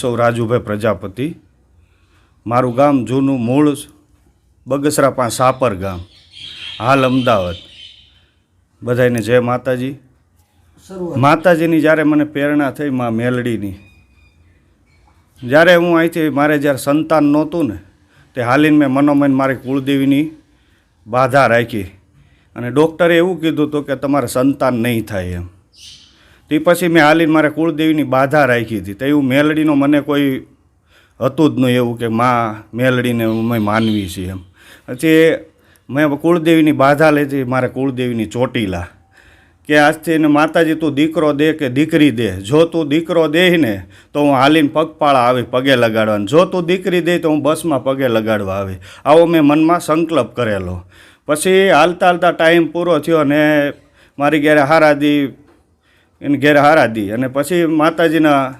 સૌ રાજુભાઈ પ્રજાપતિ. મારું ગામ જૂનું મૂળ બગસરા પાસે સાપર ગામ. હાલ અમદાવાદ. બધાને જય માતાજી. માતાજીની જ્યારે મને પ્રેરણા થઈ મા મેલડીની જ્યારે હું અહીંથી મારે જ્યારે સંતાન નહોતું ને તે હાલીને મેં મનોમન મારી કુળદેવીની બાધા રાખી. અને ડૉક્ટરે એવું કીધું હતું કે તમારે સંતાન નહીં થાય એમ. તે પછી મેં હાલીને મારે કુળદેવીની બાધા રાખી હતી. તો એવું મેલડીનો મને કોઈ હતું જ નહીં એવું કે મા મેલડીને અમે માનવી છીએ એમ. પછી મેં કુળદેવીની બાધા લેતી મારે કુળદેવીની ચોટીલા. કે આજથી એને માતાજી તું દીકરો દે કે દીકરી દે? જો તું દીકરો દે ને તો હું હાલીને પગપાળા આવી પગે લગાડવાનું. જો તું દીકરી દે, તો હું બસમાં પગે લગાડવા આવી. આવો મેં મનમાં સંકલ્પ કરેલો. પછી હાલતા હાલતા ટાઈમ પૂરો થયો ને મારી ઘેરે હારાદી એની હારા દી. અને પછી માતાજીના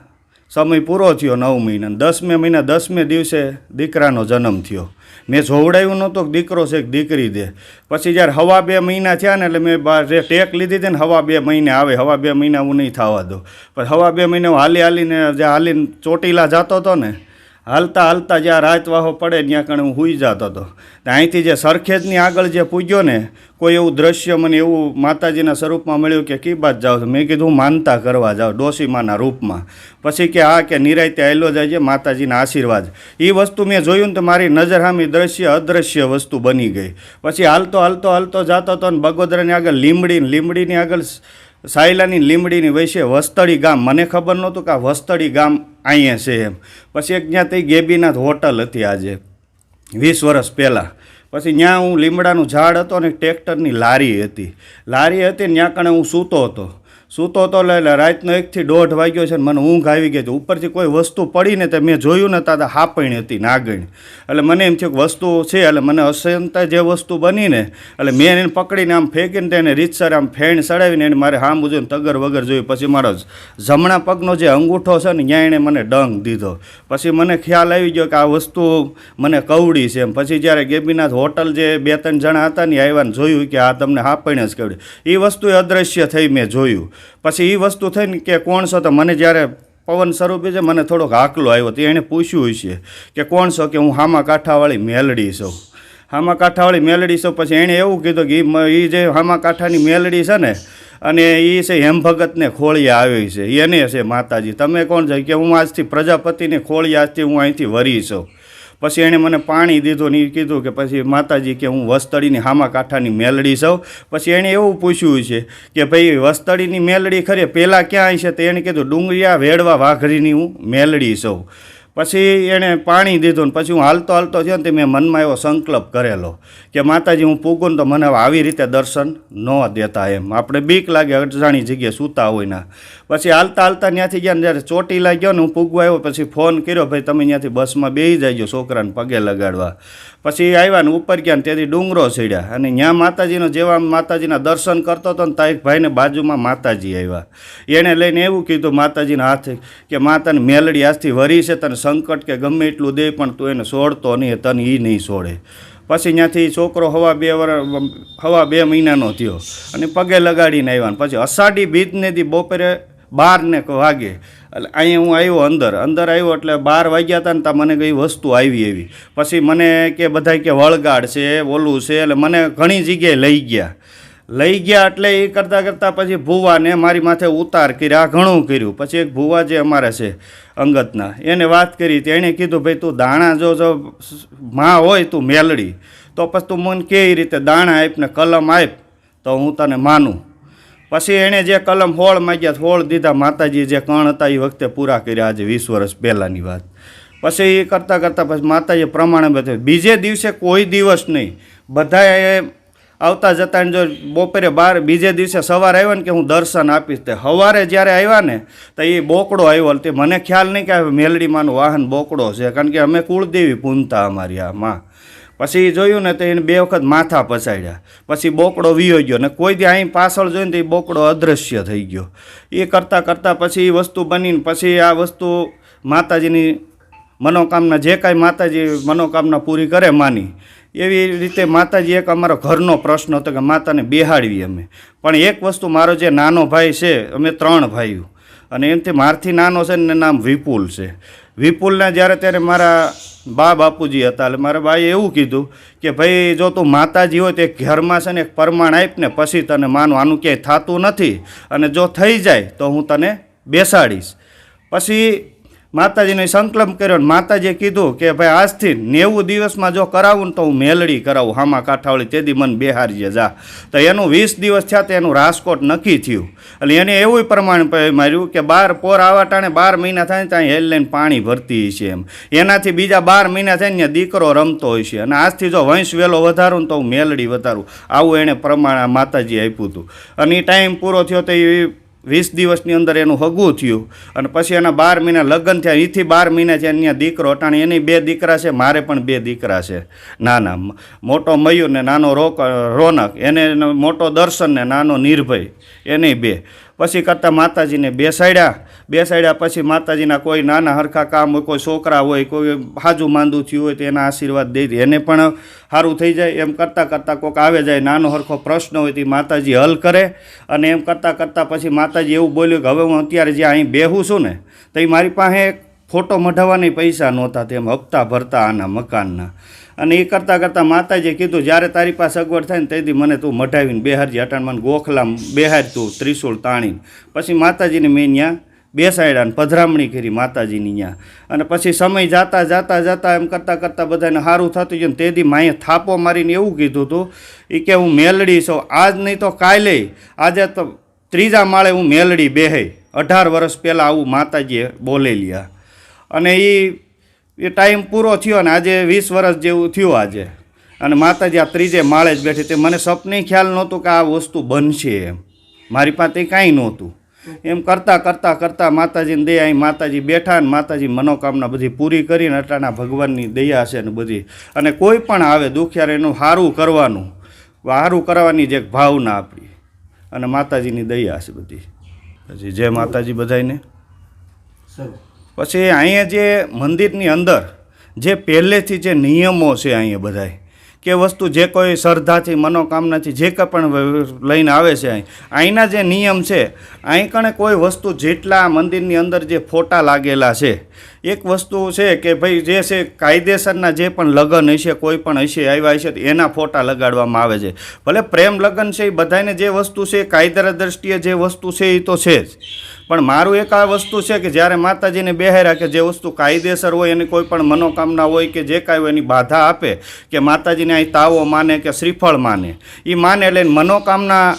સમય પૂરો થયો નવ મહિના. દસમે મહિના, દસમે દિવસે દીકરાનો જન્મ થયો. મેં જોવડાવ્યું નહોતું કે દીકરો છે કે દીકરી દે પછી જ્યારે હવા બે મહિના થયા ને એટલે મેં જે ટેક લીધી હતી ને હવા બે મહિને આવે, હવા બે મહિના હું નહીં થવા દઉં. પછી હવા બે મહિને હું હાલી હાલીને, જે હાલીને ચોટીલા જતો હતો ને હાલતા હાલતા જ્યાં રાતવાહો પડે ત્યાં કણે હું સૂઈ જતો હતો. અહીંથી જે સરખેજની આગળ જે પૂજ્યો ને, કોઈ એવું દ્રશ્ય મને એવું માતાજીના સ્વરૂપમાં મળ્યું કે કી બાદ જાઓ મેં કીધું માનતા કરવા જાઓ ડોસીમાના રૂપમાં. પછી કે આ કે નિરાયતે આવેલો જાય છે, માતાજીના આશીર્વાદ. એ વસ્તુ મેં જોયું ને તો મારી નજર સામે દ્રશ્ય, અદ્રશ્ય વસ્તુ બની ગઈ. પછી હાલતો હાલતો હાલતો જતો હતો ને, બગોદરાની આગળ લીમડી લીમડીની આગળ સાયલાની લીમડીની વૈશે વસ્તળી ગામ. મને ખબર નહોતું કે આ વસ્તળી ગામ અહીંયા છે એમ. પછી એક જ્યાં તે ગેબીનાથ હોટલ હતી આજે, વીસ વર્ષ પહેલાં. પછી ત્યાં હું લીમડાનું ઝાડ હતો અને ટ્રેક્ટરની લારી હતી. લારી હતી ત્યાં કણે હું સૂતો હતો. સૂતો તો એટલે રાતનો એકથી દોઢ વાગ્યો છે ને મને ઊંઘ આવી ગઈ હતી. ઉપરથી કોઈ વસ્તુ પડી ને તો મેં જોયું ને તાતા હાપણી હતી નાગણી. એટલે મને એમ થયું કે વસ્તુ છે, એટલે મને અસંતા જે વસ્તુ બની ને, એટલે મેં એને પકડીને આમ ફેંકીને તેને રીતસર આમ ફેણ ચડાવીને એને મારે હામ જોઈને તગર વગર જોયું. પછી મારો જમણા પગનો જે અંગૂઠો છે ને ત્યાં એણે મને ડંગ દીધો. પછી મને ખ્યાલ આવી ગયો કે આ વસ્તુ મને કવડી છે એમ. પછી જ્યારે ગેબીનાથ હોટલ જે બે ત્રણ જણા હતા ને આવ્યા ને જોયું કે આ તમને હાપણે જ કવડી. એ વસ્તુ અદ્રશ્ય થઈ મેં જોયું. પછી એ વસ્તુ થઈને કે કોણ છો તો મને જ્યારે પવન સ્વરૂપે છે, મને થોડોક હાકલો આવ્યો તો એણે પૂછ્યું છે કે કોણ છો કે હું હામા કાંઠાવાળી મેલડી છું. હામા કાંઠાવાળી મેલડી છું, પછી એણે એવું કીધું કે એ જે હામા કાંઠાની મેલડી છે ને, અને એ છે હેમભગતને ખોળિયા આવી છે, એને છે માતાજી. તમે કોણ છે? કે હું આજથી પ્રજાપતિને ખોળિયા આજથી હું અહીંથી વરી છું. પછી એણે મને પાણી દીધું ને એ કીધું કે પછી માતાજી કે હું વસ્તળીની હામા કાંઠાની મેલડી સૌ. પછી એણે એવું પૂછ્યું છે કે ભાઈ વસ્તળીની મેલડી ખરે પહેલાં ક્યાં છે તો એણે કીધું, ડુંગળિયા વેડવા વાઘરીની હું મેલડી સૌ. પછી એણે પાણી દીધું ને પછી હું હાલતો હાલતો થયો ને તે મેં મનમાં એવો સંકલ્પ કરેલો કે માતાજી, હું પૂગું તો મને આવી રીતે દર્શન ન દેતા એમ. આપણે બીક લાગે, અજાણી જગ્યાએ સૂતા હોય ના. પછી હાલતા હાલતા ત્યાંથી ગયા જ્યારે ચોટીલા ગયો ને હું પૂગવા આવ્યો, પછી ફોન કર્યો, ભાઈ, તમે ત્યાંથી બસમાં બેસી જાયજો છોકરાને પગે લગાડવા. પછી આવ્યા ને ઉપર ગયા ને ત્યાંથી ડુંગરો ચડ્યા. અને ત્યાં માતાજીનો જેવા માતાજીના દર્શન કરતો હતો ને ત્યાં એક ભાઈને બાજુમાં માતાજી આવ્યા. એણે લઈને એવું કીધું, માતાજીના હાથે કે માતાને મેલડી આજથી વરી છે, તને સંકટ કે ગમે એટલું દે, પણ તું એને છોડતો નહીં તને એ નહીં છોડે પછી ત્યાંથી છોકરો હવા બે વર, હવા બે મહિનાનો થયો અને પગે લગાડીને આવ્યા પછી અષાઢી બીજને દી બપોરે બાર ને વાગે. એટલે અહીંયા હું આવ્યો અંદર. અંદર આવ્યો એટલે બાર વાગ્યા હતા ને ત્યાં મને કઈ વસ્તુ આવી એવી. પછી મને કે બધા કે વળગાડ છે, ઓલું છે, એટલે મને ઘણી જગ્યાએ લઈ ગયા. લઈ ગયા એટલે એ કરતાં કરતાં પછી ભૂવાને મારી માથે ઉતાર કર્યા ઘણું કર્યું. પછી એક ભૂવા જે અમારે છે અંગતના, એને વાત કરી તો એણે કીધું, ભાઈ તું દાણા જો જો માં હોય તું મેલડી. તો પછી તું મને કેવી રીતે દાણા આપને કલમ આપ તો હું તને માનું. પછી એણે જે કલમ હોળ માગ્યા હોળ દીધા. માતાજી જે કણ હતા એ વખતે પૂરા કર્યા. આજે વીસ વર્ષ પહેલાંની વાત. પછી એ કરતાં કરતાં પછી માતાજી પ્રમાણે બધું બીજે દિવસે કોઈ દિવસ નહીં. બધાએ આવતા જતા જો બપોરે બાર, બીજે દિવસે સવારે આવ્યો ને કે હું દર્શન આપીશ તે. સવારે જ્યારે આવ્યા ને તો એ બોકડો આવ્યો તે. મને ખ્યાલ નહીં કે મેલડીમાંનું વાહન બોકડો છે. કારણ કે અમે કુળદેવી પૂનતા અમારી આ માં પછી જોયું ને તો એને બે વખત માથા પછાડ્યા પછી બોકડો વીયો ગયો ને કોઈ દી અહીં પાછળ જોઈને તો એ બોકડો અદૃશ્ય થઈ ગયો. એ કરતાં કરતાં પછી એ વસ્તુ બનીને પછી આ વસ્તુ માતાજીની મનોકામના, જે કાંઈ માતાજી મનોકામના પૂરી કરે માની. એવી રીતે માતાજી એક અમારો ઘરનો પ્રશ્ન હતો કે માતાને બેહાડવી અમે. પણ એક વસ્તુ મારો જે નાનો ભાઈ છે, અમે ત્રણ ભાઈઓ. અને એમથી મારથી નાનો છે ને નામ વિપુલ છે. વિપુલના જ્યારે ત્યારે મારા બા બાપુજી હતા, એટલે મારા બાએ એવું કીધું કે ભાઈ જો તું માતાજી હોય તો એક ઘરમાં છે ને એક પરમાણ આપ ને પછી તને માનું, આનું ક્યાંય થતું નથી અને જો થઈ જાય તો હું તને બેસાડીશ. પછી માતાજીને સંકલ્પ કર્યો માતાજીએ કીધું કે ભાઈ, આજથી નેવું દિવસમાં જો કરાવું તો હું મેલડી કરાવું, હામા કાંઠાવાળી, તેથી મન બેહારીએ જા. તો એનું વીસ દિવસ થયા તો એનું રાજકોટ નક્કી થયું. એટલે એને એવું પ્રમાણ માર્યું કે બાર પોર આવા ટાણે બાર મહિના થાય ને ત્યાં હેલ પાણી ભરતી છે એમ. એનાથી બીજા બાર મહિના થાય ને દીકરો રમતો હોય છે અને આજથી જો વંશ વહેલો વધારું તો હું મેલડી વધારું. આવું એણે પ્રમાણ આ માતાજી આપ્યું હતું. અને એ ટાઈમ પૂરો થયો તો એ વીસ દિવસની અંદર એનું હગું થયું. અને પછી એના બાર મહિના લગ્ન થયા. એથી બાર મહિના છે અહીંયા દીકરો અટાણે એની બે દીકરા છે, મારે પણ બે દીકરા છે. નાના મોટો મયુર ને નાનો રોક રોનક. એને મોટો દર્શન ને નાનો નિર્ભય. એની બે. પછી કરતાં માતાજીને બેસાડ્યા. બેસાડ્યા પછી માતાજીના કોઈ નાના હરખા કામ હોય, કોઈ છોકરા હોય, કોઈ હાજુ માંદું થયું હોય તો એના આશીર્વાદ દઈ દે. એને પણ સારું થઈ જાય. એમ કરતાં કરતાં કોઈક આવે જાય, નાનો હરખો પ્રશ્ન હોય તે માતાજી હલ કરે. અને એમ કરતાં કરતાં પછી માતાજી એવું બોલ્યું કે, હવે હું અત્યારે જે અહીં બેહું છું ને, તો એ મારી પાસે ફોટો મઢાવવાની પૈસા નહોતા તેમ હપ્તા ભરતા આના મકાનના. અને એ કરતાં કરતાં માતાજીએ કીધું, જ્યારે તારી પાસે અગવડ થાય ને તેથી મને તું મઢાવીને બેહારજી. અટાણમાં ગોખલામ બેહાર તું ત્રિશુળ તાણીને. પછી માતાજીને મેં ત્યાં બેસાડ્યા પધરામણી કરી માતાજીની ત્યાં અને પછી સમય જાતા જાતા જાતા એમ કરતાં કરતાં બધાને સારું થતું ગયું ને તે દી માએ થાપો મારીને એવું કીધું હતું એ કે હું મેલડી છું, આજ નહીં તો કાલે, આજે તો ત્રીજા માળે હું મેલડી બેહે. અઢાર વર્ષ પહેલાં આવું માતાજીએ બોલેલી આ. અને એ એ ટાઈમ પૂરો થયો ને આજે વીસ વર્ષ જેવું થયું આજે. અને માતાજી આ ત્રીજે માળે જ બેઠી તે મને સપને ખ્યાલ નહોતું કે આ વસ્તુ બનશે એમ. મારી પાસે કાંઈ નહોતું. એમ કરતાં કરતાં કરતાં માતાજીને દયા અહીં માતાજી બેઠા ને માતાજી મનોકામના બધી પૂરી કરીને અટાણા ભગવાનની દયા છે ને બધી. અને કોઈ પણ આવે દુખિયાર એનું સારું કરવાનું સારું કરવાની જે એક ભાવના આપણી અને માતાજીની દયા છે બધી. પછી જય માતાજી બધાયને. પછી અહીંયા જે મંદિરની અંદર જે પહેલેથી જે નિયમો છે અહીંયા બધાય કે વસ્તુ જે કોઈ શ્રદ્ધાથી, મનોકામનાથી જે કંઈ પણ લઈને આવે છે અહીં. અહીંના જે નિયમ છે, અહીં કણે કોઈ વસ્તુ જેટલા મંદિરની અંદર જે ફોટા લાગેલા છે એક વસ્તુ છે કે ભાઈ જે છે કાયદેસરના જે પણ લગ્ન હશે, કોઈ પણ હશે, આવ્યા હશે એના ફોટા લગાડવામાં આવે છે. ભલે પ્રેમ લગ્ન છે એ બધાને જે વસ્તુ છે કાયદા દ્રષ્ટિએ જે વસ્તુ છે એ તો છે જ. પણ મારું એક આ વસ્તુ છે કે જ્યારે માતાજીને બેહાર્યા કે જે વસ્તુ કાયદેસર હોય, એની કોઈ પણ મનોકામના હોય કે જે કાંઈ હોય, એની બાધા આપે કે માતાજીને અહીં તાવો માને કે શ્રીફળ માને. એ માને એટલે મનોકામના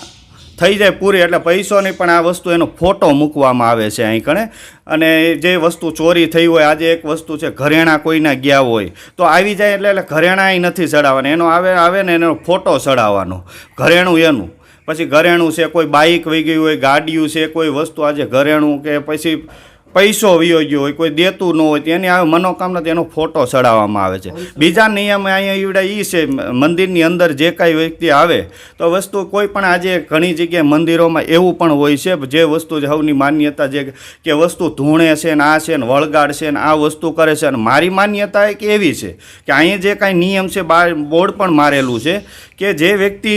થઈ જાય પૂરી એટલે પૈસોની પણ આ વસ્તુ એનો ફોટો મૂકવામાં આવે છે અહીં કણે. અને જે વસ્તુ ચોરી થઈ હોય, આજે એક વસ્તુ છે, ઘરેણાં કોઈના ગયા હોય, તો આવી જાય એટલે એટલે ઘરેણાં નથી ચડાવવાના. એનો આવે આવે ને એનો ફોટો ચડાવવાનો. ઘરેણું એનું. પછી ઘરેણું છે, કોઈ બાઇક વહી ગયું હોય, ગાડીયું છે, કોઈ વસ્તુ આજે ઘરેણું કે પછી પૈસો વયો ગયો હોય કોઈ દેતું ન હોય તેની આવે મનોકામના તેનો ફોટો ચડાવવામાં આવે છે. બીજા નિયમ અહીંયા ઈવડા એ છે મંદિરની અંદર જે કાંઈ વ્યક્તિ આવે તો વસ્તુ કોઈ પણ આજે ઘણી જગ્યાએ મંદિરોમાં એવું પણ હોય છે જે વસ્તુ સૌની માન્યતા જે કે વસ્તુ ધૂણે છે ને આ છે ને વળગાડ છે ને આ વસ્તુ કરે છે અને મારી માન્યતા એક એવી છે કે અહીંયા જે કાંઈ નિયમ છે બાર બોર્ડ પણ મારેલું છે કે જે વ્યક્તિ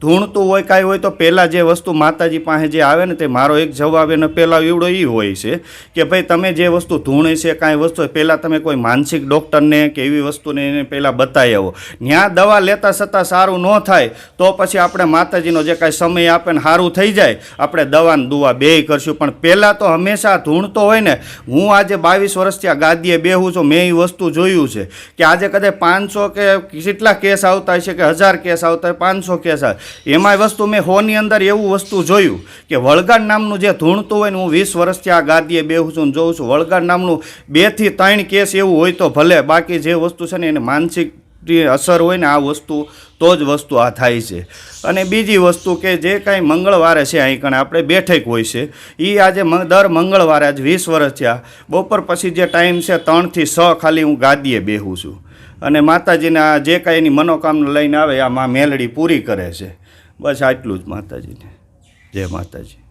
ધૂણતું હોય કાંઈ હોય તો પહેલાં જે વસ્તુ માતાજી પાસે જે આવે ને તે મારો એક જવાબ એને પહેલાં એવડો એ હોય છે કે ભાઈ તમે જે વસ્તુ ધૂણે છે, કાંઈ વસ્તુ પહેલાં તમે કોઈ માનસિક ડૉક્ટરને કે એવી વસ્તુને એને પહેલાં બતાવી આવો. ત્યાં દવા લેતા છતાં સારું ન થાય, તો પછી આપણે માતાજીનો જે કાંઈ સમય આપે ને સારું થઈ જાય, આપણે દવાને દુવા બે કરશું. પણ પહેલાં તો હંમેશા ધૂણતો હોય ને, હું આજે બાવીસ વર્ષથી આ ગાદીએ બેહું છું, મેં એ વસ્તુ જોયું છે કે આજે કદાચ પાંચસો કે કેટલા કેસ આવતા છે કે હજાર કેસ આવતા હોય, પાંચસો કેસ આવે. એમાં વસ્તુ મેં હોની અંદર એવું વસ્તુ જોયું કે વળગાડ નામનું જે ધૂણતું હોય ને, હું વીસ વર્ષથી આ ગાદીએ બેહું છું ને જોઉં છું. વળગાડ નામનું બેથી ત્રણ કેસ એવું હોય તો ભલે. બાકી જે વસ્તુ છે ને એને માનસિક અસર હોય ને આ વસ્તુ, તો જ વસ્તુ આ થાય છે. અને બીજી વસ્તુ કે જે કાંઈ મંગળવારે છે અહીં કણે, આપણે બેઠક હોય છે. એ આજે દર મંગળવારે આજ વીસ વર્ષ થયા. બપોર પછી જે ટાઈમ છે ત્રણથી છ ખાલી હું ગાદીએ બેહું છું. અને માતાજીને આ જે કાંઈ એની મનોકામના લઈને આવે, આ માં મેલડી પૂરી કરે છે. બસ આટલું જ માતાજીને. જય માતાજી.